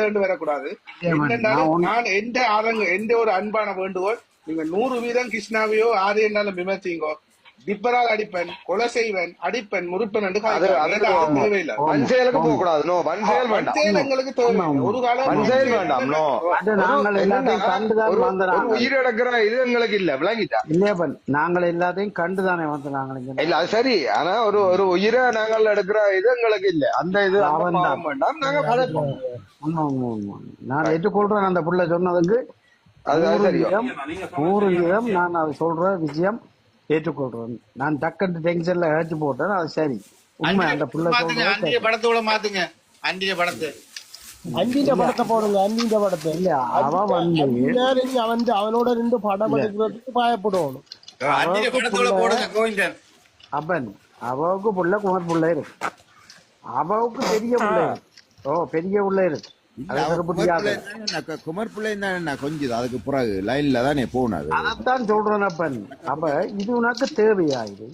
தேண்டு வரக்கூடாது. நான் எந்த ஆதங்க எந்த ஒரு அன்பான வேண்டுகோள் நீங்க நூறு வீதம் கிருஷ்ணாவையோ ஆரியனாலும் விமர்சிங்கோ டிப்பரால் அடிப்பேன் கொலை செய்வேன் அடிப்பேன் முறுப்பன் என்று அது. அது அது தேவையில்லை வன் செயலுக்கு போக கூடாது நோ வேண்டாம். வன்செயல் தேவையில்லை ஒரு காலம் வன் செயல் வேண்டாம். நோ. அது ஒரு உயிரிழக்கிற இது எங்களுக்கு இல்ல. விளங்கிட்டா? இல்லையப்பன். நாங்கள் எல்லாத்தையும் கண்டுதானே வந்து நாங்கள் இல்ல அது சரி. ஆனா ஒரு ஒரு உயிரை நாங்கள் எடுக்கிற இது எங்களுக்கு இல்ல. அந்த இது. பாவம் வேண்டாம். நாங்க கதைப்போம் ஆமா, ஆமா, ஆமா. நான் ஏற்றுக்கொள்றேன் அந்த புள்ள சொன்னதுக்கு? அதுதான் நூறு தெரியும். வீதம் நூறு வீதம் நான் அது சொல்ற விஷயம். ஏற்றுக்கொள்றேன் நான் டக்குன்னு டென்ஷன்ல இழைச்சு போட்டேன் அது சரி. உண்மை அந்த பிள்ளை மாத்துங்க அன்றைய படத்தை அண்டின்ற படத்தை. போடுங்க அண்டின்ற படத்தை. இல்ல அவன் வந்து அவன் அவனோட ரெண்டு படம் எடுக்கிறதுக்கு பாயப்படுவானு அப்பன் அவவுக்கு புள்ள குமர் பிள்ளை இருக்கு. அவவுக்கு பெரிய பிள்ளை ஓ பெரிய பிள்ளை இருக்கு. குமர் பிள்ளை தான் கொஞ்சம் அதுக்கு பிறகு லைன்ல தானே போனது. அதைத்தான் சொல்றேன் அப்பன். அப்ப இது உனக்கு தேவையா இது?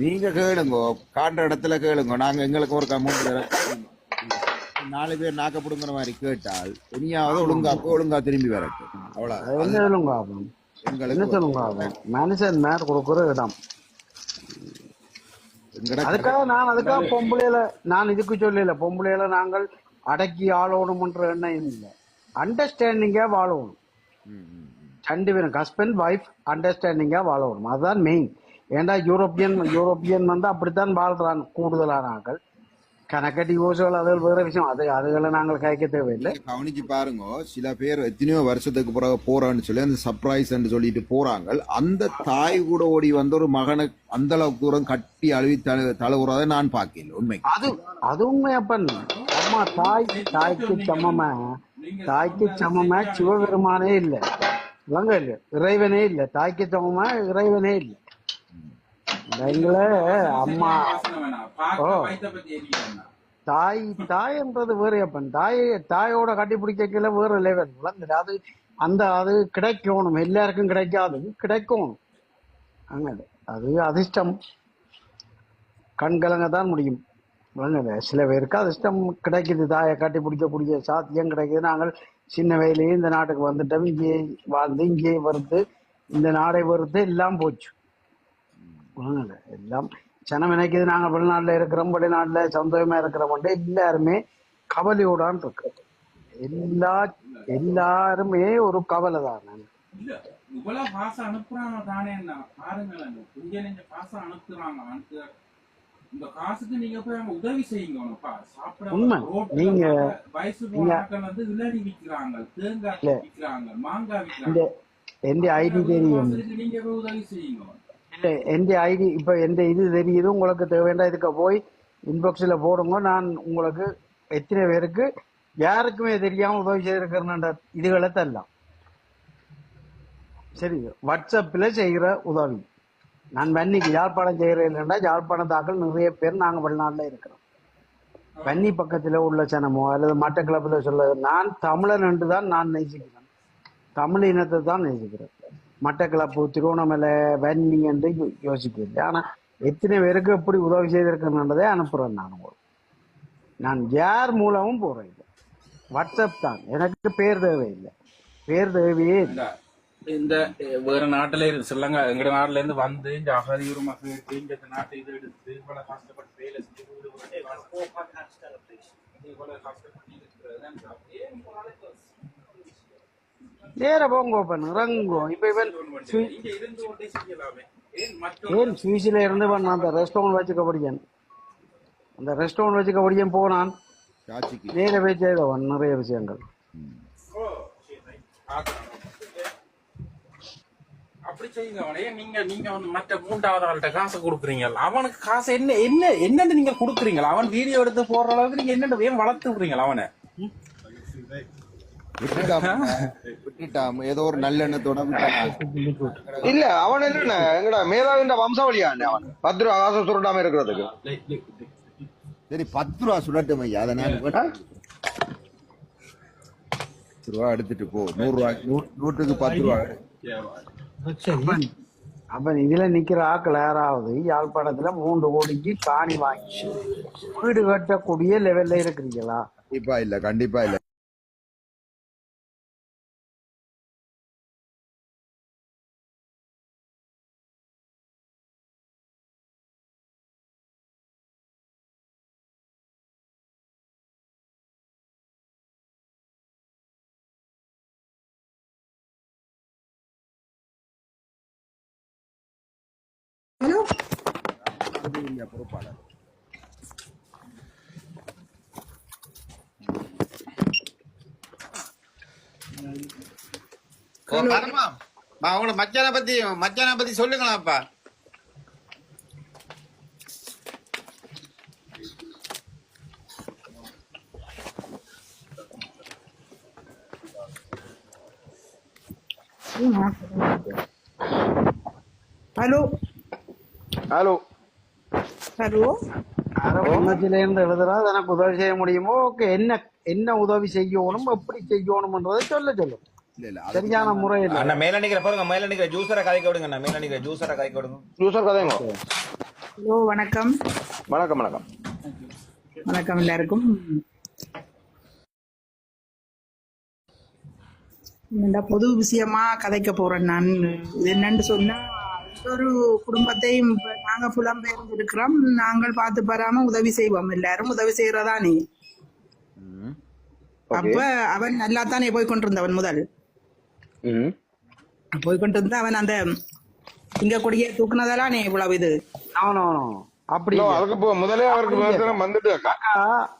நீங்க கேளுங்க காண்ற இடத்துல கேளுங்க. நாங்க எங்களுக்கு ஒரு தடவை நாலு பேர் நாக்கப்படுங்கிற மாதிரி கேட்டால் இனியாவது ஒழுங்கா ஒழுங்கா திரும்பி வரட்டும். அவ்வளவு என்ன சொல்லுங்க எங்களுக்கு மனுஷன் மேல கொடுக்குற இடம். அதுக்காக நான் அதுக்காக பொம்பளையில நான் இதுக்கு சொல்லல. பொம்பளையில நாங்கள் அடக்கி ஆளணும்ன்ற எண்ணம் இல்லை. அண்டர்ஸ்டாண்டிங்கா வாழணும். ரெண்டு பேரும் ஹஸ்பண்ட் ஒய்ஃப் அண்டர்ஸ்டாண்டிங்கா வாழணும். அதுதான் மெயின் ஏன்டா யூரோப்பியன் யூரோப்பியன் வந்து அப்படித்தான் வாழ்றான் கூடுதலான ஆட்கள் கணக்க டிவோர்ஸ்கள் அது வேற விஷயம் அது அதுகளை நாங்கள் கேட்க தேவையில்லை கவனிச்சு பாருங்க சில பேர் எத்தனையோ வருஷத்துக்கு பிறகு போறான்னு சொல்லி அந்த சர்ப்ரைஸ் சொல்லிட்டு போறாங்க அந்த தாய் கூட ஓடி வந்த ஒரு மகனை அந்த அளவுக்கு தூரம் கட்டி அழுவி தழு தழுவுறதை நான் பார்க்கல உண்மை அது அது உண்மையப்பன் அம்மா தாய் தாய்க்கு சமமா தாய்க்கு சமமா சிவபெருமானே இல்ல விளங்க இல்ல இறைவனே இல்ல தாய்க்கு சமமா இறைவனே இல்ல அம்மா. ஓ. தாய் தாய்ன்றது வேறையப்பன் தாய் தாயோட கட்டி பிடிக்கல வேற லெவல் விளங்குது அது அந்த அது கிடைக்கணும். எல்லாருக்கும் கிடைக்காது. கிடைக்கணும் அங்க அது அதிர்ஷ்டம். கண்கலங்க தான் முடியும். விளங்குது சில பேருக்கு அதிர்ஷ்டம் கிடைக்குது. தாயை கட்டி பிடிக்கக்கூடிய சாத்தியம் கிடைக்குது. நாங்கள் சின்ன வயதிலேயே இந்த நாட்டுக்கு வந்துட்டோம். இங்கே வாழ்ந்து இங்கே வருது. இந்த நாடை வருது. எல்லாம் போச்சு. விளங்குது எல்லாம் ஜனம் நினைக்குது நாங்க வெளிநாட்டுல இருக்கிறோம் வெளிநாட்டுல சந்தோஷமா இருக்கிறோம் எல்லாருமே கவலையோடான் இருக்கிறோம் எல்லா எல்லாருமே ஒரு கவலை தான். இல்ல இவ்வளவு பாசம் அனுப்புறாங்க தானே பாருங்களேன் கொஞ்ச நெஞ்ச பாசம் அனுப்புறாங்க அனுப்பு இந்த காசுக்கு நீங்க போய் அவங்க உதவி செய்யுங்கப்பா சாப்பிட உண்மை. ரோட்ல நீங்க- வயசு போன ஆட்கள் வந்து இளநி தேங்காய் மாங்காய் இந்த விக்கிறாங்க எந்த ஐடி தெரியும்? நீங்க போய் உதவி செய்யுங்க. எந்த ஐடி இப்ப எந்த இது தெரியுது உங்களுக்கு தேவையான இதுக்கு போய் இன்பாக்ஸில் போடுங்க. நான் உங்களுக்கு எத்தனை பேருக்கு யாருக்குமே தெரியாம உதவி செய்திருக்கிறேன்ற இதுகளை தரலாம். சரி வாட்ஸ்அப்பில் செய்கிற உதவி. நான் வன்னிக்கு யாழ்ப்பாணம் செய்கிறேன் இல்லைன்னா யாழ்ப்பாணத்தாக்கள் நிறைய பேர் நாங்கள் வெளிநாட்டில் இருக்கிறோம். வன்னி பக்கத்தில் உள்ள சனமோ அல்லது மட்டக்களப்புல சொல்ல நான் தமிழன் என்று தான் நான் நேசிக்கிறேன். தமிழ் இனத்தை தான் நேசிக்கிறேன். மட்டக்களப்பு திருவண்ணாமலை வன்னி என்று யோசிக்கிறது யோசிக்கிறேன் ஆனா எத்தனை பேருக்கு எப்படி உதவி செய்திருக்கிறேன்றதை அனுப்புறேன் நான் உங்களுக்கு. நான் யார் மூலமும் போறேன். வாட்ஸ்அப் தான். எனக்கு பேர் தேவையில்லை. பேர் தேவையே இல்லை. இந்த வேற நாட்டுல இருந்து ஸ்ரீலங்கா எங்க நாட்டுல இருந்து வந்து இந்த அகதியூர் மக்களுக்கு இந்த நாட்டை இது எடுத்து இவ்வளவு கஷ்டப்பட்டு வேலை செஞ்சு வீடு வாங்கி கஷ்டப்பட்டு இருக்கிறது. நேர போங்க ஓப்பன் இறங்குவோம் இப்ப இவன் ஏன் சுவிஸ்ல இருந்து இவன் அந்த ரெஸ்டாரண்ட் வச்சுக்க படியன் அந்த ரெஸ்டாரண்ட் வச்சுக்க படியன் போனான் நேர போய் செய்தவன் நிறைய விஷயங்கள். அப்படி செய்யுங்க அவனே நீங்க நீங்க வந்து மற்ற மூன்றாவது ஆள்கிட்ட காசு கொடுக்குறீங்க அவனுக்கு காசு என்ன என்ன என்னன்னு நீங்க கொடுக்குறீங்க அவன் வீடியோ எடுத்து போடுற அளவுக்கு நீங்க என்னன்னு ஏன் வளர்த்து விடுறீங்க அவனை விட்டுட்டாம். ஏதோ ஒரு நல்ல எண்ணத்தோட விட்டான் இல்ல அவன் என்ன எங்கடா மேதாவின் வம்சாவளியான் அவன். பத்து ரூபா காசு சுருட்டாம இருக்கிறதுக்கு. சரி பத்து ரூபா சுடட்டும் ஐயா. அதை நான் பத்து ரூபா எடுத்துட்டு போ. நூறு ரூபா நூற்றுக்கு பத்து ரூபா அப்ப இதுல நிக்கிற ஆக்கள் யாராவது யாழ்ப்பாணத்துல மூன்று கோடிக்கு காணி வாங்கி வீடு கட்டக்கூடிய லெவல்ல இருக்கிறீங்களா? கண்டிப்பா இல்ல கண்டிப்பா இல்ல. பொறுப்பாளர் ஓ, பரமா மா, உங்களோட மச்சான பத்தி மச்சான பத்தி சொல்லுங்களாப்பா ஹலோ ஹலோ ஹலோ இருந்து எழுதுறா எனக்கு உதவி செய்ய முடியுமோ? ஓகே என்ன என்ன உதவி செய்யணும் எப்படி செய்யணும்ன்றதை சொல்ல சொல்லும் சரியான முறையில் அண்ணா மேல நிக்கிற பாருங்க மேல நிக்கிற ஜூஸரை கதைக்க விடுங்க அண்ணா. மேல நிக்கிற ஜூஸரை கதைக்க விடுங்க. யூசர் கதைங்க ஹலோ வணக்கம். வணக்கம் வணக்கம். வணக்கம் எல்லாருக்கும். இந்த பொது விஷயமா கதைக்க போறேன் நான். என்னன்னு சொன்னா ஒரு குடும்பத்தையும் நாங்க புலம்பெயர்ந்து இருக்கிறோம் நாங்கள் பார்த்து பெறாம உதவி செய்வோம். எல்லாரும் உதவி செய்யறதானே அப்ப அவன் நல்லா தானே போய் கொண்டிருந்தவன் முதல். போய் கொண்டிருந்த அவன் அந்த இங்க கொடிய தூக்குனதானே இவ்வளவு இது? No, no, no. அப்படி முதலே அவருக்கு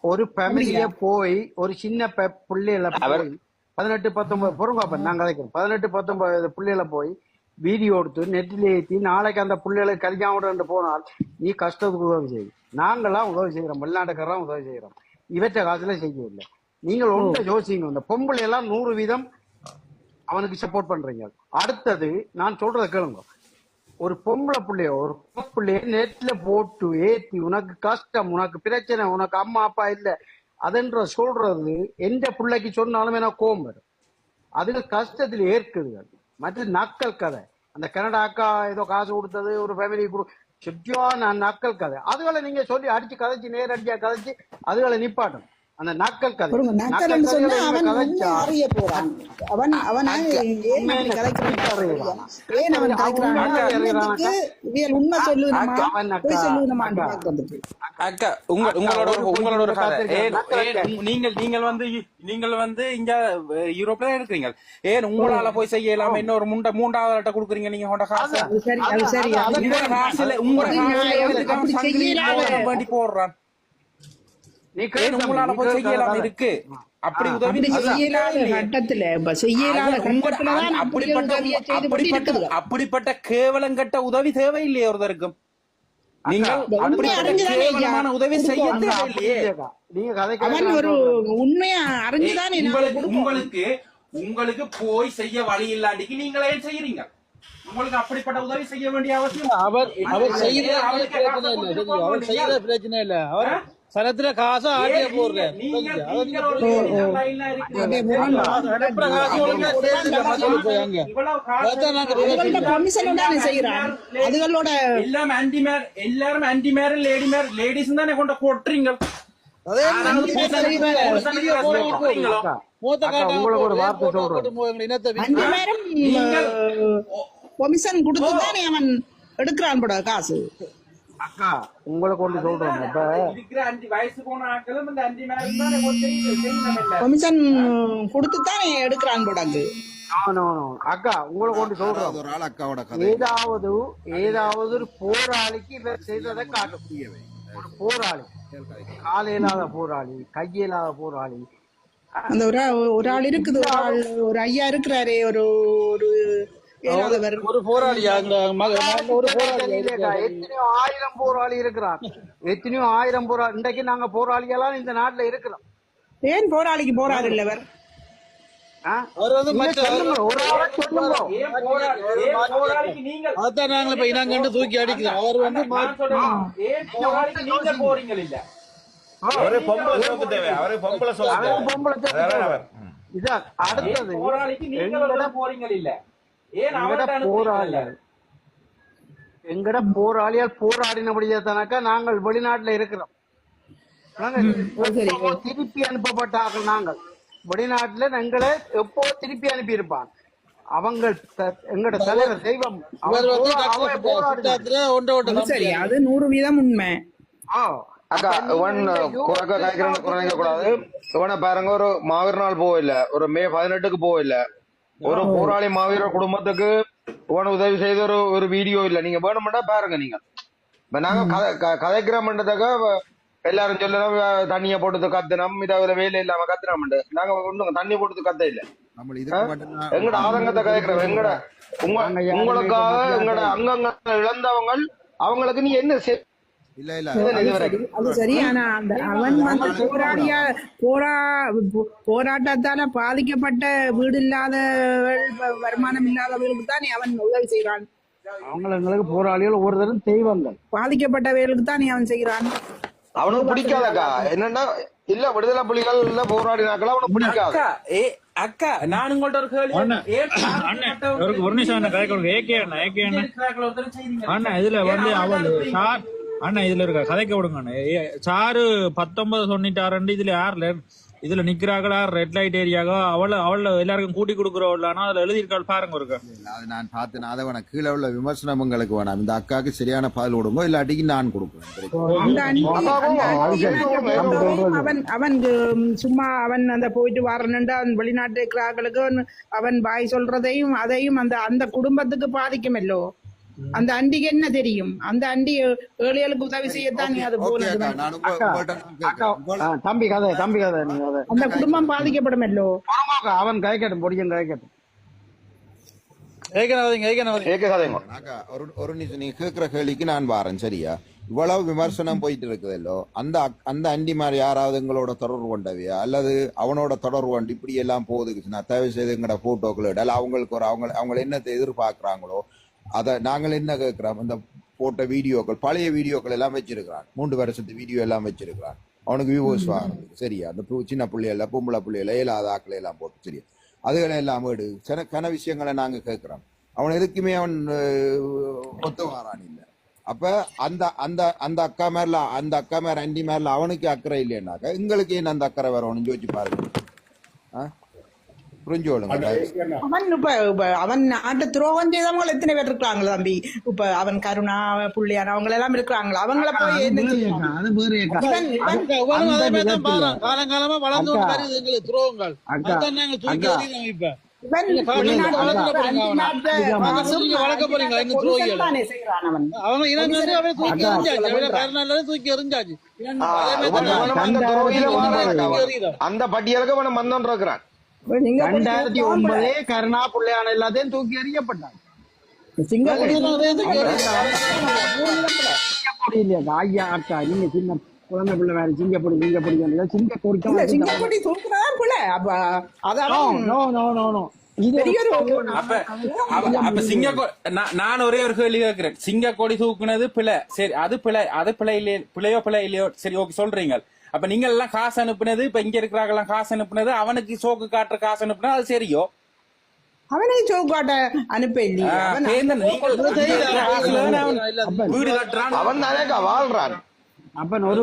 ஒரு ஃபேமிலிய போய் ஒரு சின்ன பெ- புள்ளையில போய் பதினெட்டு பத்தொன்பது நான் கதைக்கிறேன் பதினெட்டு பத்தொன்பது புள்ளையில போய் வீடியோ எடுத்து நெட்டில் ஏத்தி நாளைக்கு அந்த புள்ளைகளுக்கு கல்யாணம் போனால் நீ கஷ்டத்துக்கு உதவி செய்யும் நாங்களாம் உதவி செய்யறோம் வெளிநாட்டுக்காரன் உதவி செய்யறோம் இவற்றை காசுல செய்யவில்லை. நீங்கள் ஒன்றை யோசிங்க இந்த பொம்பளை எல்லாம் நூறு வீதம் அவனுக்கு சப்போர்ட் பண்றீங்க. அடுத்தது நான் சொல்றத கேளுங்க. ஒரு பொம்பளை புள்ளைய ஒரு பிள்ளைய நெட்ல போட்டு ஏத்தி உனக்கு கஷ்டம் உனக்கு பிரச்சனை உனக்கு அம்மா அப்பா இல்ல அதென்ற சொல்றது எந்த பிள்ளைக்கு சொன்னாலும் எனக்கு கோபம் வரும். அதுக்கு கஷ்டத்தில் ஏற்குதுகள். மற்ற நக்கல் கதை. அந்த கனடா அக்கா ஏதோ காசு கொடுத்தது ஒரு ஃபேமிலி சுற்றியான நக்கல் கதை. அதுகளை நீங்க சொல்லி அடிச்சு கதைச்சு நேரடியா கதைச்சு அதுகளை நிப்பாட்டும் அந்த அவன் அவன் அக்கா, உங்க உங்களோட உங்களோட ஒரு உங்க- நீங்கள் நீங்கள் வந்து நீங்கள் வந்து இங்க யூரோப்ல இருக்கிறீங்க. ஏன் உங்களால போய் செய்யலாம்? இன்னொரு முண்டை மூன்றாவது கொடுக்குறீங்க நீங்க உங்களோட காசு? சரி உங்களோட காசுல அது காசுல. போடுறான், வேண்டி உங்களால போய் செய்யலாம் இருக்கு. அப்படி உதவி கட்டத்துல அப்படிப்பட்ட அப்படிப்பட்ட அப்படிப்பட்ட கேவலங்கட்ட உதவி தேவையில்லையே ஒருத்தருக்கும். உங்களுக்கு. உங்களுக்கு உங்களுக்கு போய் செய்ய வழி இல்லாட்டிக்கு நீங்களே செய்யறீங்க? உங்களுக்கு அப்படிப்பட்ட உதவி செய்ய வேண்டிய அவசியம். அவர் அவர் செய்யற அவருக்கு பிரச்சனை இல்ல அவர் செய்யற. பிரச்சனை இல்ல. அவர்? சனத்துல காசு ஆட்டிய நாங்க அதுகளோட எல்லாம் ஆன்டி மேர் எல்லாரும் ஆன்டி மேர் லேடி மேர் லேடிஸ் தானே கொண்ட கொட்டுறீங்க. உங்களுக்கு ஒரு வார்த்தை சொல்றேன். பொமிஷன் கொடுத்து தானே அவன் எடுக்கிறான் போட காசு. அக்கா உங்களை கொண்டு சொல்றேன். இப்ப இருக்கிற அஞ்சு வயசு போன ஆட்களும் இந்த அஞ்சு இல்ல. பொமிஷன் கொடுத்து தானே எடுக்கிறான் no. அக்கா உங்களை கொண்டு சொல்றேன். அதாவது ஒரு ஆள் அக்காவோட கதை. ஏதாவது ஏதாவது ஒரு போராளிக்கு இவர் செய்ததை காட்டக்கூடியவை ஒரு போராளி. கால் இல்லாத போராளி கையில்லாத போராளி. அந்த ஒரு ஒரு ஆள் இருக்குது ஒரு ஆள் ஒரு ஐயா இருக்கிறாரே ஒரு ஒரு ஒரு போராளி எத்தனையோ ஆயிரம் போராளி இருக்கிறார். எத்தனையோ ஆயிரம் போராளி இன்றைக்கு நாங்க போராளியெல்லாம் இந்த நாட்டுல இருக்கிறோம். ஏன் போராளிக்கு போறாரு இல்லவர் தூக்கி அடிக்கிறோம். அவர் வந்து நான் சொல்றேன், ஏன் போராளிக்கு நீங்க போறீங்க இல்ல? அவரு பொம்பளை சோப்பு தேவை. அவரு பொம்பளை சோப்பு தேவை. அடுத்தது. போராளிக்கு நீங்க போறீங்க இல்ல? ஏன் அவர்கிட்ட போராளி எங்கட போராளியால் போராடினபடியே தானக்கா நாங்கள் வெளிநாட்டுல இருக்கிறோம். நாங்கள் திருப்பி அனுப்பப்பட்ட ஆட்கள் நாங்கள்? வெளிநாட்டுல எங்களை எப்போ திருப்பி அனுப்பி இருப்பான் அவங்க எங்கட தலைவர் தெய்வம். சரி. அது நூறு வீதம் உண்மை. ஆ. அக்கா இவன் நீங்க குறைக்க காய்க்கிறேன்னு குறைக்க கூடாது. இவனை பாருங்க ஒரு மாவீர நாள் போகல. ஒரு மே பதினெட்டுக்கு போகல. ஒரு போராளி மாவீர குடும்பத்துக்கு இவனை உதவி செய்த ஒரு ஒரு வீடியோ இல்ல. நீங்க வேணுமெண்டா பாருங்க நீங்க. இப்ப நாங்க கதை- க- கதைக்கிறோம்ன்றதுக்காக எல்லாரும் சொல்லணும் தண்ணிய போட்டு கத்துனோம். இதாவது வேலை இல்லாம கத்துனோம் நாங்க ஒண்ணும் தண்ணி போட்டு கத்த இல்ல. எங்கட ஆதங்கத்தை கதைக்கிறோம் எங்கட உங்களுக்காக எங்கட அங்கங்க இழந்தவங்க அவங்களுக்கு நீ என்ன இல்ல இல்ல. அது சரி ஆனா அந்த அவன் வந்து போராடிய போரா போராட்டத்தால பாதிக்கப்பட்ட வீடு இல்லாத வருமானம் இல்லாதவர்களுக்கு தான் அவன் உதவி செய்கிறான் அவங்க எங்களுக்கு போராளிகள் ஒவ்வொருத்தரும் தெய்வங்கள். பாதிக்கப்பட்டவர்களுக்கு தான் அவன் செய்கிறான். அவனுக்கு பிடிக்காதக்கா. என்னன்னா இல்ல விடுதலை புலிகள் இல்ல போராடினாக்கள் அவனுக்கு பிடிக்காது. அக்கா ஏ அக்கா நான் உங்கள்ட்ட ஒரு கேள்வி ஒரு நிமிஷம் அண்ணா கதை கொடுங்க. ஏகே அண்ணா ஏகே அண்ணா. அண்ணா இதுல வந்து அவன் அவள் சார் அண்ணா இதுல இருக்க? கதைக்க விடுங்க சாரு பத்தொன்பது தொண்ணூറ്റാறு இதுல யாருல? இதுல நிக்கிறாங்களா? ரெட் லைட் ஏரியாவோ அவள அவள எல்லாருக்கும் கூட்டி கொடுக்குறவளானா? அதுல எழுதியிருக்காள் பாருங்க ஒருக்கா. அது நான் பார்த்தேன் அதை வேணாம் கீழே உள்ள விமர்சனம் உங்களுக்கு வேணாம். இந்த அக்காவுக்கு சரியான பதில் கொடுங்க இல்லாட்டிக்கு நான் கொடுக்குறேன். அவன் அவன் சும்மா அவன் அந்த போயிட்டு வரணுண்டு அவன் வெளிநாட்டு இருக்கிறார்களுக்கு அவன் அவன் பாய் சொல்றதையும் அதையும் அந்த அந்த குடும்பத்துக்கு பாதிக்குமல்லோ அந்த அண்டிக்கு என்ன தெரியும்? அந்த அண்டி ஏழைகளுக்கு உதவி செய்யத்தான் நீ அது தம்பி கதை தம்பி கதை அந்த குடும்பம் பாதிக்கப்படுமல்லோ பொறுமாக்கா, அவன் ஏக கதைங்க அக்கா ஒரு ஒரு நிமிஷம் நீங்க கேட்கிற கேள்விக்கு நான் வாரேன் சரியா இவ்வளவு விமர்சனம் போயிட்டு இருக்குதல்லோ அந்த அந்த அண்டிமார் யாராவது எங்களோட தொடர்பு கொண்டவையா அல்லது அவனோட தொடர்பு கொண்டு இப்படி எல்லாம் போகுதுக்கு நான் தயவு செய்து எங்கட போட்டோக்கள் அவங்களுக்கு ஒரு அவங்க அவங்க என்னத்தை எதிர்பார்க்கறாங்களோ அதை நாங்கள் என்ன கேட்கிறோம்? அந்த போட்ட வீடியோக்கள் பழைய வீடியோக்கள் எல்லாம் வச்சிருக்கிறான். மூன்று வருஷத்து வீடியோ எல்லாம் வச்சிருக்கிறான். அவனுக்கு வியூவர்ஸ் வாங்குறதுக்கு சரியா? அந்த பு- சின்ன பிள்ளைகள பொம்பளை பிள்ளைகள இயலாத ஆக்களை எல்லாம் போட்டு சரியா? அதுகளை எல்லாம் எடு. சில கன விஷயங்களை நாங்க கேட்கிறோம். அவன் எதுக்குமே அவன் ஒத்து வாரான் இல்ல. அப்ப அந்த அந்த அந்த அக்கா மேல அந்த அக்கா மேல அண்டி மேல அவனுக்கு அக்கறை இல்லைன்னாக்கா எங்களுக்கு ஏன் அந்த அக்கறை வரணும்னு யோசிச்சு பாருங்க. ஆ? புரிஞ்சு கொள்ளுங்க. அவன் இப்ப இப்ப அவன் நாட்டு துரோகம் செய்தவங்க எத்தனை பேர் இருக்கிறாங்களா தம்பி? இப்ப அவன் கருணா புள்ளியான் அவங்க எல்லாம் இருக்கிறாங்களா? அவங்கள போய். காலங்காலமா வளர்ந்து எங்களுக்கு துரோகங்கள். தூக்கி இப்ப. நீங்க தூக்கி இவனும் அந்த பட்டியலுக்கு அவனை மந்தம் இருக்கிறான். ரெண்டாயிரத்தி ஒன்பதே கருணா பிள்ளையான எல்லாத்தையும் தூக்கி அக்கா நீங்க சின்ன குழந்தை பிள்ளை வேற சிங்கப்பூடி சிங்கப்பூடி இல்ல சிங்கப்பூடி சிங்கப்பூடி தூக்குறதா புள்ள அப்ப அதான் நோ நோ நோ நான் நான் ஒரே ஒரு கேள்வி கேட்கிறேன் சிங்கக்கோடி தூக்குனது பிழை சரி அது பிழை அது பிழை இல்லையோ பிழையோ பிழை இல்லையோ சரி ஓகே சொல்றீங்க அப்ப நீங்க எல்லாம் காசு அனுப்புனது இப்ப இங்க இருக்கிறாங்க காசு அனுப்புனது அவனுக்கு சோக்கு காட்டுற காசு அனுப்புனது அது சரியோ? அவனே சோக்காட்ட அனுப்ப இல்லையே. வீடு கட்டுறான். அவன் தானேக்கா வாழ்றான். அப்ப ஒரு ஒரு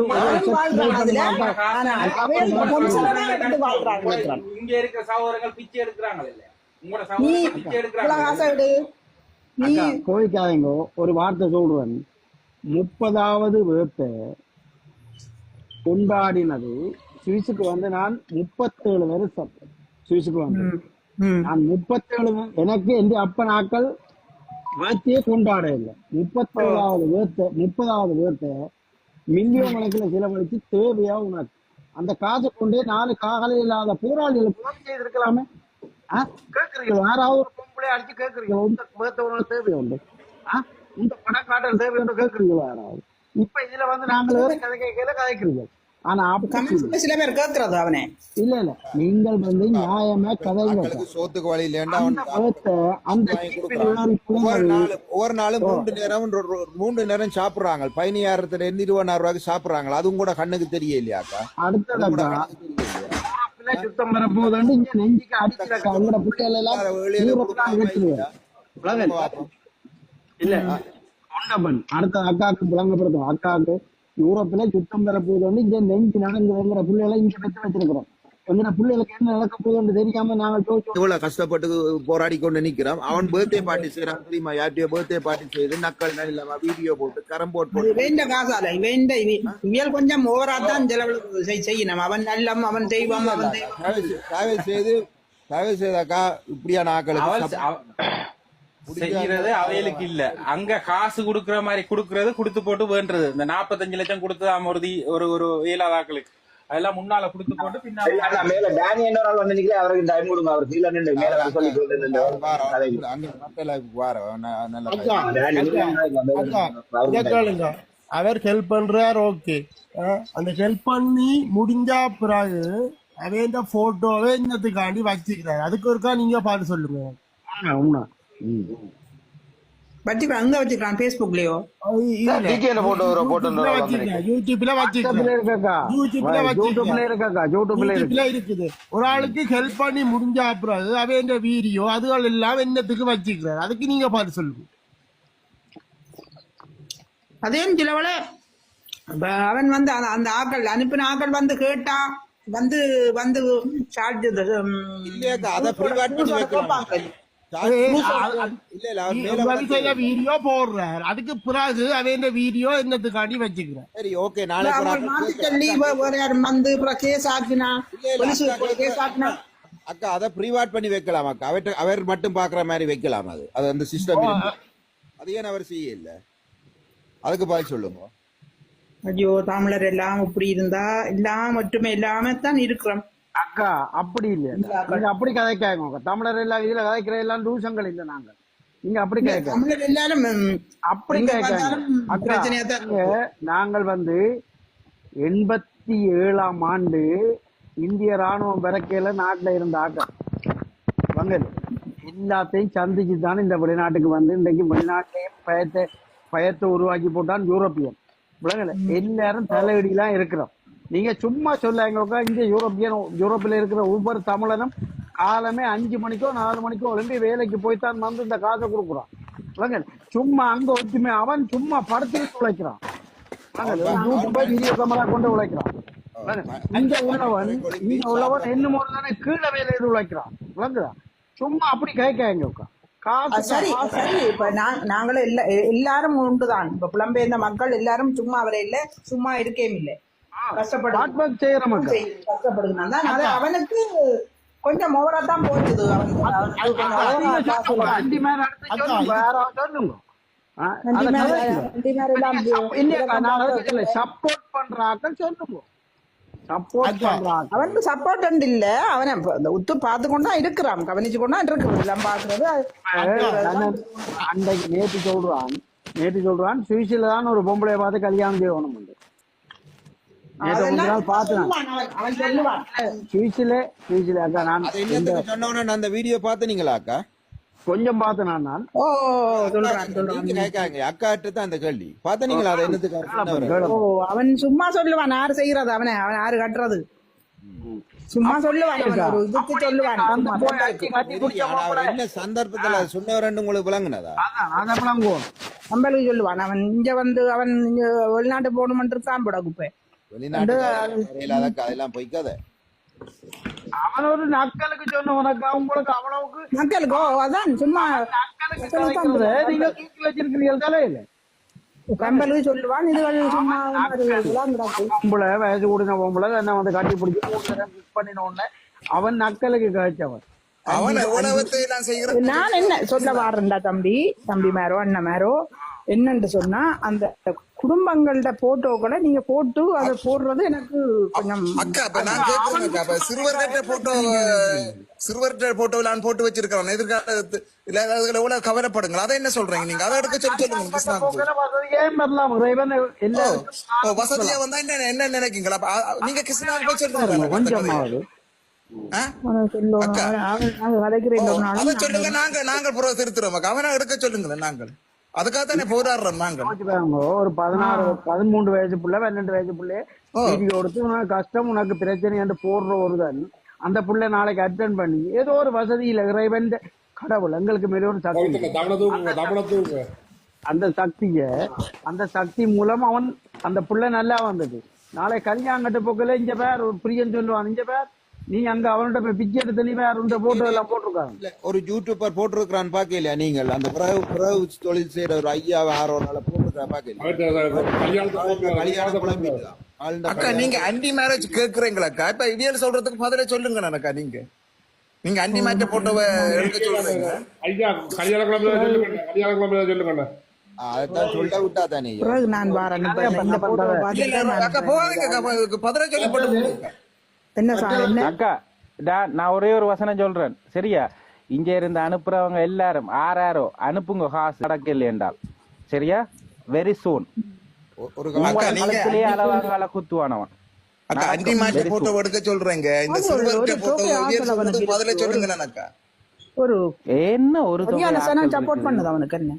இங்க இருக்கிற பிச்சை எடுக்கிறாங்க உங்களோட பிச்சை எடுக்கிறாங்க கோவிக்காதீங்க. வார்த்தை சொல்றேன். முப்பதாவது வேர்த்தை கொண்டாடினது சுவிஸுக்கு வந்து நான் முப்பத்தேழு வருஷம் சுவிஸுக்கு வந்து. நான் முப்பத்தேழு எனக்கு எந்த அப்ப நாட்கள் வேர்த்தையே கொண்டாட இல்லை முப்பத்தேழாவது வேர்த்தை முப்பதாவது வேர்த்தை மில்லியன் கணக்கில் செலவழிச்சு தேவையா உனக்கு? அந்த காசை கொண்டே நாலு காகலை இல்லாத போராளிகளுக்கு உதவி செய்திருக்கலாமே? ஆ? கேக்குறீங்களா யாராவது ஒரு பொம்பளை அடிச்சு கேக்குறீங்களா இந்த வேர்த்தை உனக்கு தேவை உண்டு? இந்த பணக்காட்டல் தேவை உண்டு கேக்குறீங்களா யாராவது? இப்ப இதுல வந்து நாங்கள் வேற கதை கேட்கல கதைக்கிறீங்க. ஆனா அப்படி சில பேர் கேட்கறது அவனே. இல்ல இல்ல. நீங்கள் வந்து நியாயமா கதைங்க சோத்துக்கு வழி இல்லைன்னா அவன் அந்த ஒவ்வொரு போனது நாள் ஒவ்வொரு நாளும் மூன்று நேரம் மூன்று நேரம் சாப்பிடுறாங்க. பதினாயிரத்துல இருந்து இருபதாயிரம் ரூபாய்க்கு சாப்பிடுறாங்க. அதுவும் கூட கண்ணுக்கு தெரிய இல்லையாக்கா அதுவும் கூட அடுத்ததா கண்ணுக்கு தெரிய இல்லையா? பிள்ளை சுத்தம் நெஞ்சுக்கு உங்களோட பிள்ளைகள் எல்லாம். இல்லையா? இல்ல கொண்டபன் அடுத்த அக்காவுக்கு விளங்கப்படுத்தும் அக்காவுக்கு யூரோப்ல சுத்தம் பெற போகுது வந்து இங்க நெஞ்சு நடங்குற பிள்ளைகளை இங்க பெற்று வச்சிருக்கிறோம். எங்கட பிள்ளைகளுக்கு என்ன நடக்க போகுதுன்னு தெரியாம நாங்க இவ்வளவு கஷ்டப்பட்டு போராடி கொண்டு நிக்கிறோம் அவன் பர்த்டே பார்ட்டி செய்யறான் தெரியுமா? யார்ட்டையோ பர்த்டே பார்ட்டி செய்து நக்கல் இல்லாம வீடியோ போட்டு கரம் போட்டு வேண்ட காசால வேண்ட இவியல் கொஞ்சம் ஓவரா தான் செலவு செய்- செய்யணும். அவன் நல்லம் அவன் தெய்வம் அவன் செய்து தயவு செய்தாக்கா இப்படியான அவ- செய்யறது அவைகளுக்கு இல்ல. அங்க காசு குடுக்கற மாதிரி குடுக்கறது குடுத்து போட்டு வேண்டது இந்த நாற்பத்தஞ்சு லட்சம் கொடுத்ததாம ஒரு ஒரு ஒரு இயலாதாக்களுக்கு. அதெல்லாம் முன்னால குடுத்து போட்டு பின்னால மேல டேனி என்ன நாள் வந்து அவருக்கு டைம் கொடுங்க அவர் கீழே நின்று மேல சொல்லி வார இங்க கேளுங்க. அவர் ஹெல்ப் பண்றார் ஓகே. அந்த ஹெல்ப் பண்ணி முடிஞ்சா பிறகு அவன் போட்டோவே இன்னத்துக்காண்டி வச்சுக்கிறார் அதுக்கு ஒருக்கா நீங்க பார்த்து சொல்லுங்க. வச்சு அங்க வச்சுக்கிறான் பேஸ்புக்லயோ டிகேன போட்டோ ஒரு போட்டோ யூடியூப்ல வாட்ஸ்அப்ல வச்சுக்கிறேன் இருக்காக்கா? யூடியூப்ல யூடியூப்ல இருக்காக்கா? யூடியூப்ல இருக்கு. யூடியூப்ல இருக்குது. ஒரு ஆளுக்கு ஹெல்ப் பண்ணி முடிஞ்சா பிறகு அவன் வீடியோ அதுகள் எல்லாம் என்னத்துக்கு வச்சுக்கிறார்? அதுக்கு நீங்க பார்த்து சொல்லுங்க. அதே சிலவள அவன் வந்து அந்த- ஆக்கள் அனுப்பின ஆக்கள் வந்து கேட்டா வந்து வந்து சார்ஜ் இல்லையாக்கா அதை வீடியோ போடுறார். அதுக்கு பிறகு அவன் வீடியோ என்னத்துக்காண்டி வச்சுக்கிறார் சரி ஓகே நாளைக்கு ஒரு அவங்க ஆள் மாத்தி சொல்லி வே- வேற யாரும் வந்து அப்புறம் கேஸ் ஆக்கினா? போலீஸ் கேஸ் ஆக்கினா? அக்கா அதை ப்ரீவாட் பண்ணி வைக்கலாம் அக்கா. அவர்ட்ட அவர் மட்டும் பாக்குற மாதிரி வைக்கலாம் அது. அது அந்த சிஸ்டம் அது ஏன் அவர் செய்ய இல்ல? அதுக்கு பதில் சொல்லுங்க. ஐயோ தமிழர் எல்லாம் இப்படி இருந்தா எல்லாம் ஒற்றுமை இல்லாம தான் இருக்கிறோம். அக்கா அப்படி இல்ல நீங்க அப்படி கதைக்காங்க தமிழர் எல்லாம் இதுல கதைக்கிற எல்லாம் தூசங்கள் இல்ல நாங்க. நீங்க அப்படி கேட்க எல்லாரும் அப்படி இங்க நாங்கள் வந்து எண்பத்தி ஏழாம் ஆண்டு இந்திய ராணுவம் பிறக்கையில நாட்டுல இருந்த ஆட்கள். வங்கல் எல்லாத்தையும் சந்திச்சு தான் இந்த வெளிநாட்டுக்கு வந்து இன்றைக்கு வெளிநாட்டிலேயும் பயத்தை பயத்தை உருவாக்கி போட்டான் யூரோப்பியன். விளங்கல எல்லாரும் தலையடிலாம் இருக்கிறோம். நீங்க சும்மா சொல்லாங்க இங்க யூரோப்பியன் யூரோப்பில் இருக்கிற ஒவ்வொரு தமிழனும் காலமே அஞ்சு மணிக்கோ நாலு மணிக்கோ எழும்பி வேலைக்கு போய்த்தான் வந்து இந்த காசை கொடுக்குறான். சும்மா அங்க ஒற்றுமை அவன் சும்மா படுத்து உழைக்கிறான். வீடியோ கேமரா கொண்டு உழைக்கிறான்? இங்க உள்ளவன் இங்க உள்ளவன் என்ன தானே கீழே வேலையில் உழைக்கிறான். விளங்குதா சும்மா அப்படி கேட்காங்க அஹ் காசு சரி சரி இப்ப நாங்களும் எல்லா எல்லாரும் உண்டுதான். இப்ப புலம்பெயர்ந்த மக்கள் எல்லாரும் சும்மா வர இல்ல சும்மா இருக்கேம் இல்லை. கஷ்டப்படு ஹார்ட் ஒர்க் செய்யற மக்கள். கஷ்டப்படுகிறான் தான் அது அவனுக்கு கொஞ்சம் ஓவரா தான் போச்சுது. அண்டி சப்போர்ட் பண்ற ஆக்கள் சொல்லுங்க. சப்போர்ட் பண்ற ஆக்கள் அவனுக்கு சப்போர்ட் இல்ல. அவனை உத்து பார்த்து கொண்டா இருக்கிறான். கவனிச்சு கொண்டா இருக்கு எல்லாம் பாக்குறது அண்ணன் அன்றைக்கு நேற்று சொல்றான். நேற்று சொல்றான் சுவிஸ்ல தான் ஒரு பொம்பளைய பார்த்து கல்யாணம் செய்யணும் அந்த வீடியோ பாத்தீங்களா அக்கா? கொஞ்சம் பார்த்தேன் நான் ஓ சொல்றான் அக்கா கிட்ட தான் அந்த கேள்வி. பாத்தீங்களா அது என்னத்துக்கு அவன் சும்மா சொல்லுவான் யாரு செய்யறது அவனை அவன் யாரு கட்டுறது? சும்மா சொல்லுவான் ஒரு இதுக்கு சொல்லுவான். என்ன சந்தர்ப்பத்துல சொன்னவர் உங்களுக்கு விளங்குனதா? அதான் அதை விளங்குவோம். நம்மளுக்கு சொல்லுவான் அவன் இங்க வந்து அவன் இங்க வெளிநாட்டு போகணுமென்று இருக்கான் போட குப்பை. வெளிநாட்டு அதெல்லாம் அதெல்லாம் பொய்க்காத. அவன் ஒரு நக்கலுக்கு சொன்ன உனக்கு உங்களுக்கு அவ்வளவுக்கு அதான் சும்மா நீங்க தூக்கி வச்சிருக்கிறீர்கள் தலையில கம்பலுக்கு சொல்லுவான் இதுகள் சும்மா. பொம்பளை வயசு கூடின பொம்பளை என்ன வந்து கட்டி பிடிச்சி கிஸ் பண்ணின உடனே அவன் நக்கலுக்கு நான் என்ன சொல்ல வாரேன்டா தம்பி? தம்பி மேரோ அண்ணன் மேரோ? என்னன்னு சொன்னா அந்த குடும்பங்கள்ட போட்டோக்களை நீங்க போட்டு அதை போடுறது எனக்கு கொஞ்சம் அக்கா நான் இப்ப சிறுவர்கிட்ட போட்டோ சிறுவர்கிட்ட போட்டோ எல்லாம் போட்டு வச்சிருக்கிறோம் எதிர்காலத்து இல்ல அதுல எவ்வளவு கவலைப்படுங்க அதை என்ன சொல்றீங்க நீங்க? அதை எடுக்க சொல்லி சொல்லுங்க வசதியா வந்தா என்ன என்ன நினைக்கீங்களா நீங்க கிருஷ்ணாவுக்கு போய் சொல்றீங்க கொஞ்சமாவது. ஆ? அவனுக்கு சொல்லணும். அக்கா. அவன் அவன் கதைக்கிறேன் ஒரு நாள். அதை சொல்லுங்க நாங்க நாங்கள் புற திருத்துறோம். அவனை எடுக்க சொல்லுங்களேன் நாங்கள். அதுக்காக தானே போராடுறோம் பாருங்க, ஒரு பதினாறு பதிமூன்று வயசு பிள்ளை பன்னெண்டு வயசு பிள்ளை வீடியோ கொடுத்து உனக்கு கஷ்டம் உனக்கு பிரச்சனை என்று போடுற ஒருதன் அந்த பிள்ளை நாளைக்கு அட்டன் பண்ணி ஏதோ ஒரு வசதியில இறைவன் கடவுள் எங்களுக்கு மேல ஒரு சக்தி. அந்த சக்திய அந்த சக்தி மூலம் அவன் அந்த புள்ள நல்லா வந்தது. நாளை கல்யாணம் போக்கல இங்க பேர் ஒரு பிரியன் சொல்லுவான் இங்க பேர். நீ அங்க அவன்கிட்ட போய் பிச்சை எடுத்து நீ வேற இந்த போட்டோ எல்லாம் போட்டிருக்காங்க இல்ல, ஒரு யூடியூபர் போட்டிருக்கிறான்னு பாக்கலையா நீங்கள்? அந்த பிறகு பிறகு தொழில் செய்யற ஒரு ஐயா ஆறோ நாள குழம்பிட்டுதான். ஆளுண்ட அக்கா நீங்க அண்டி மேரேஜ் கேக்குறீங்களாக்கா இப்ப இவியல் சொல்றதுக்கு பதில சொல்லுங்க அக்கா நீங்க. நீங்க அண்டி மேட்ச போட்டோவை எடுக்க சொல்றீங்க ஐயா கல்யாண குழம்பு சொல்லுங்க கல்யாண குழம்பு சொல்லுங்க நான் வாரேன் பதில சொல்லி போட்டு. என்ன சார் என்ன? அக்கா டா- நான் ஒரே ஒரு வசனம் சொல்றேன். சரியா? இங்க இருந்து அனுப்புறவங்க எல்லாரும் ஆறாரோ அனுப்புங்க காசு. நடக்கல என்றால். சரியா? வெரி சூன் அளவாங்கால குத்துவானவன். அக்கா அண்டி மேட்ச போட்டோ எடுக்க சொல்றீங்க. இந்த போட்டோ. சொல்லுங்க அக்கா. ஒரு என்ன ஒரு சப்போர்ட். பண்ணுது அவனுக்கு என்ன?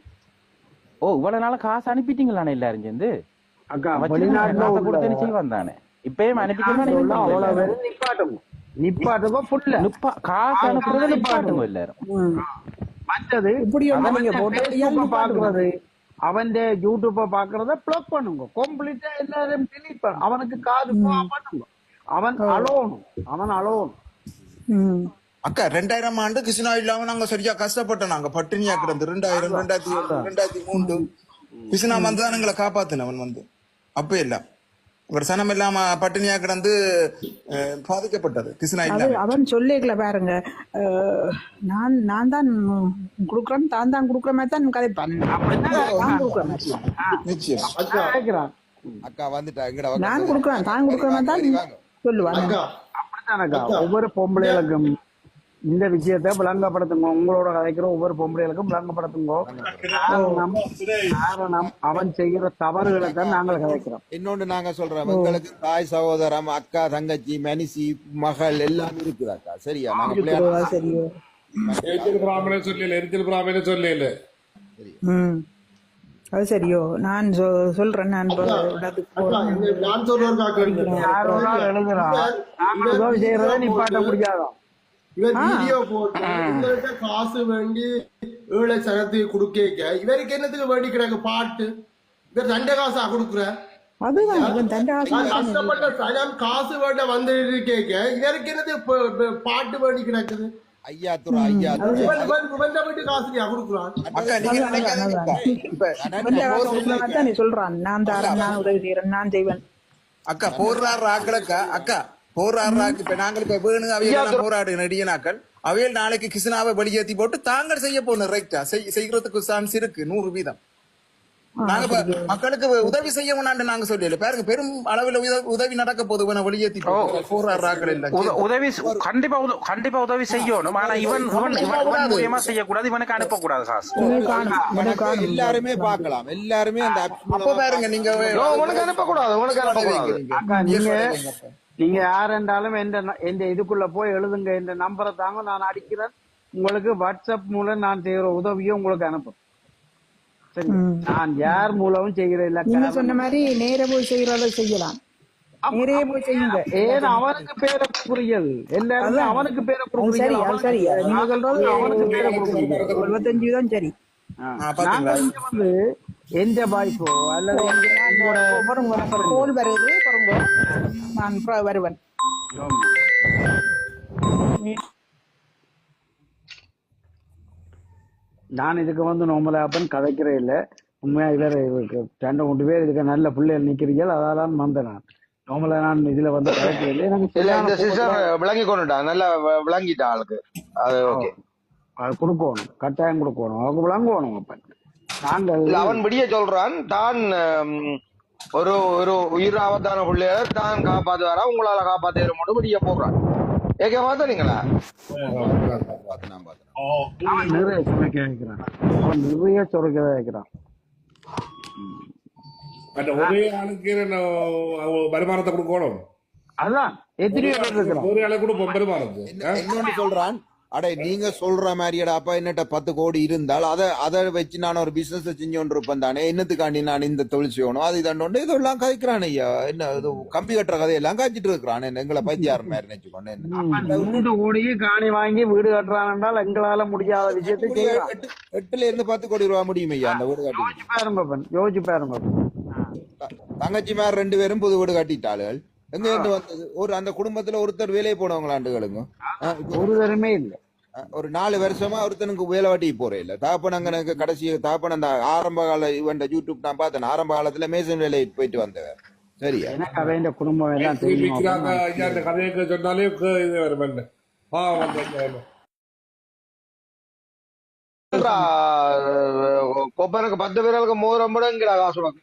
ஓ இவ்வளவு நாள காசு அனுப்பிட்டீங்களானே எல்லாரும் சேர்ந்து? அக்கா வெளிநாட்டுல கொடுத்து செய்வான் தானே இப்பயும் அனுப்பிக்கணும் அவ்வளவு பேரும் நிப்பா காசு அனுப்புறது எல்லாரும். ம். மற்றது இப்படி ஒண்ணு நீங்க அவன் போட்டு Facebook அ பாக்குறது. அவன் யூடியூப்ப பாக்குறத பிளக் பண்ணுங்க. கம்ப்ளீட்டா எல்லாரும் பண்ணு. அவனுக்கு காது பண்ணுங்க. அவன் அலோனும் அவன் அலோனும் ம். அக்கா ரெண்டாயிரம் ஆண்டு கிருஷ்ணா இல்லாம நாங்க சரியா கஷ்டப்பட்டோம். நாங்க பட்டினியா கிடந்து ரெண்டாயிரம் ரெண்டாயிரத்தி ரெண்டாயிரத்தி மூன்று கிருஷ்ணா வந்து தான் எங்களை காப்பாத்தினவன் வந்து. அப்ப இல்ல. ஒரு சனம் இல்லாம பட்டினியா கிடந்து பாதிக்கப்பட்டது. கிருஷ்ணா அவன் சொல்லிக்கல பாருங்க. நான் நான் தான் குடுக்கறேன் தான் தான் குடுக்கற மாதிரி தான் கதைப்பான் நிச்சயம். அக்கா. வந்துட்டா. நான் குடுக்கறேன் தான் குடுக்கற மாதிரி தான் வாங்க. சொல்லுவாங்க அப்படித்தானக்கா ஒவ்வொரு பொம்பளைகளுக்கும் இந்த விஷயத்தை விளங்கப்படுத்துங்க. உங்களோட கதைக்கிற ஒவ்வொரு பொம்பளைகளுக்கும் விளங்கப்படுத்துங்க. அவன் செய்கிற தவறுகளை தான் நாங்கள் கதைக்கிறோம். இன்னொன்று நாங்க சொல்றோம். எங்களுக்கு தாய் சகோதரம் அக்கா தங்கச்சி மனிசி மகள் எல்லாம் இருக்குது அக்கா. சரியா? நாங்க சொல்லல எரிச்சல் பிராமணே சொல்லல. அது சரியோ. நான் சொ- சொல்றேன் நான் நான் சொல்றேன் இவர் வீடியோ போட்டு உங்கள்கிட்ட காசு வேண்டி ஏழை சனத்துக்கு கொடுக்க இவருக்கு என்னத்துக்கு வேண்டி கிடக்கு? பாட்டு. இவர் காசா தண்டை நான் ஆசை கஷ்டப்பட்ட சனம் காசு வேண்ட வந்து கேட்க இவருக்கு என்னது பாட்டு வேண்டி கிடக்குது? ஐயா துறா ஐயா துறா இவன் இவன் இவன் வீட்டு காசுலையா கொடுக்குறான்? அக்கா நீங்க நினைக்காதீங்கப்பா இப்ப இவன் காசு கொடுக்கறவன் தான் நீ சொல்றான். நான் தாரேன் நான் உதவி செய்யறேன். நான் செய்வேன். அக்கா போராடுற ஆக்களக்கா? அக்கா போராடுற. ஆக்கு இப்ப நாங்கள் இப்ப வேணு அவையெல்லாம் போராடு நடிகனாக்கள். அவையில் நாளைக்கு கிருஷ்ணாவை வெளியேத்தி போட்டு தாங்கள் செய்ய போகணும் ரைட்டா செய்யறதுக்கு சான்ஸ் இருக்கு நூறு வீதம். நாங்க மக்களுக்கு உதவி செய்யணும்னு நாங்க சொல்லல. பாருங்க பெரும் அளவுல உத- உதவி நடக்க வேணா வெளியேத்தி போட்டு. போராடுற ஆக்கள் உத- எல்லாம் உதவி கண்டிப்பா கண்டிப்பா உதவி செய்யணும். ஆனா இவன் இவன் இவன் செய்யக்கூடாது இவனுக்கு அனுப்பக்கூடாது காசு. எல்லாருமே பார்க்கலாம். எல்லாருமே அந்த அப்ப பாருங்க நீங்க உனக்கு அனுப்பக்கூடாது உனக்கு அனுப்பக்கூடாது. நீங்க நீங்க யார் என்றாலும் எந்த இதுக்குள்ள போய் எழுதுங்க இந்த நம்பரை தாங்க நான் அடிக்கிறேன். உங்களுக்கு வாட்ஸ்அப் மூலம் நான் செய்யற உதவியை உங்களுக்கு அனுப்பும் சரி நான் யார் மூலமும் செய்கிற இல்ல சொன்ன மாதிரி நேர போய் செய்யறத செய்யலாம். நேரே போய் செய்யுங்க. ஏன் அவனுக்கு பேரை புரியுது எல்லாருமே அவனுக்கு பேரை புரியுது. சரி நீங்க சொல்றது அவனுக்கு பேரை புரியுது. எழுபத்தஞ்சு தான் சரி. வந்து எந்த வாய்ப்போ அல்லது கோல் வருது பாருங்க நான் வருவேன். நான் இதுக்கு வந்து நோமலாப்பன் கதைக்கிறே இல்ல. உண்மையா இவர் ரெண்டு மூணு பேர் இதுக்கு நல்ல பிள்ளைகள் நிக்கிறீர்கள். அதான் வந்தேன் நான். நோமலா நான் இதுல வந்து கதைக்கிறே இல்லை. எனக்கு சிஸ்டர் விளங்கி கொண்டுட்டா. நல்லா விளங்கிட்டா ஆளுக்கு. அது ஓகே அது கொடுக்கணும். கட்டாயம் கொடுக்கணும். அவங்க விளங்குவோம் அப்ப நாங்கள் அவன் விடிய சொல்றான். தான் ஒரு ஒரு உயிர் ஆபத்தான பிள்ளைய தான் காப்பாத்துவாரா? உங்களால காப்பாத்த மட்டும் விடிய போடுறான் ஏக்க அவன் நிறைய சுமைக்க வைக்கிறான். அவன் நிறைய சுரைக்க வைக்கிறான். ஒரே ஆளுக்கு வருமானத்தை கொடுக்கணும் அதான் எத்தனையோ பேர் இருக்கிறான். ஒரே ஆளுக்கு கொடுப்போம் வருமானத்தை. என்ன- இன்னொன்னு சொல்றான்? அடே நீங்க சொல்ற மாதிரிடா அப்பா என்னட்ட பத்து கோடி இருந்தால் அதை அதை வச்சு நான் ஒரு பிசினஸ் செஞ்சோன்னு இருப்பேன் தானே என்னத்துக்காண்டி நான் இந்த தொழில் செய்யணும்? அது இதோண்டு இதெல்லாம் கதைக்கிறான் ஐயா. என்ன இது கம்பி கட்டுற கதையெல்லாம் காய்ச்சிட்டு இருக்கிறான் என்ன எங்களை பைத்தியார் மாதிரி மூன்று கோடிக்கு காணி வாங்கி வீடு கட்டுறான் என்றால் எங்களால முடியாத விஷயத்தை எட்டுல இருந்து பத்து கோடி ரூபா முடியும் ஐயா அந்த வீடு கட்டி யோசிச்சு பாருங்க. தங்கச்சி மாதிரி ரெண்டு பேரும் புது வீடு கட்டிட்டாளுகள். எங்க இருந்து வந்தது? ஒரு அந்த குடும்பத்துல ஒருத்தர் வேலையை போனவங்களாண்டுகளுங்க ஒரு தரமே இல்லை. ஒரு நாலு வருஷமா ஒருத்தனுக்கு வேலை வாட்டி போறே இல்ல. தாப்பன் அங்க எனக்கு கடைசி தாப்பன் அந்த ஆரம்ப கால இவன் யூடியூப் நான் பார்த்தேன். ஆரம்ப காலத்துல மேசன் வேலைக்கு போயிட்டு வந்தவர். சரியா? எனக்கு அவன் குடும்பம் எல்லாம் தெரியும். இந்த கதையை சொன்னாலே கே- இது வரும் என்ன? ஆ வந்து என்ன. கொப்பனுக்கு பத்து பேருக்கு மோதிரம் போடுங்கிற காசு.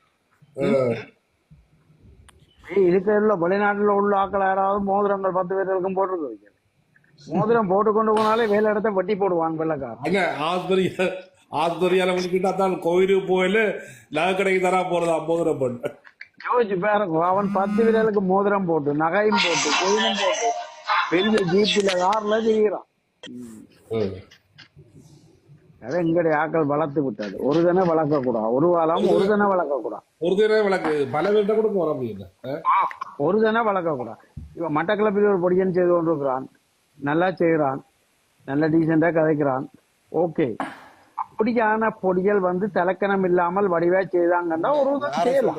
இருக்கிற வெளிநாட்டுல உள்ள ஆக்கள் யாராவது மோதிரங்கள் பத்து பேர்களுக்கும் போட்டுருக்கு? மோதிரம் போட்டு கொண்டு போனாலே வேலை இடத்த வட்டி போடுவான் வெள்ளக்காரன். அண்ணா ஆஸ்பத்திரி ஆஸ்பத்திரியால முடிக்கிட்டா தான் கோயிலுக்கு போயில நகை கடைக்கு தரா போறது ஐம்பது பண்ணு யோசிச்சு பாருங்க அவன் பத்து விரலுக்கு மோதிரம் போட்டு நகையும் போட்டு கொயிலும் போட்டு பெரிய ஜீப்பில கார்ல திரிகிறான் அதை எங்களுடைய ஆக்கள் வளர்த்து விட்டது. ஒரு தனை வளர்க்க கூடாது ஒரு வாரம் ஒரு தனை வளர்க்க கூடாது ஒரு தினம் விளக்கு பல பேர்ட்ட கூட போற முடியல. ஒரு தனை வளர்க்க கூடாது இவன் மட்டக்களப்பில் ஒரு பொடியன் செய்து கொண்டிருக்கிறான். நல்லா செய்கிறான். நல்ல டீசெண்டா கதைக்கிறான். ஓகே அப்படியான பொடிகள் வந்து தலக்கணம் இல்லாமல் வடிவா செய்தாங்கன்னா ஒரு செய்யலாம்.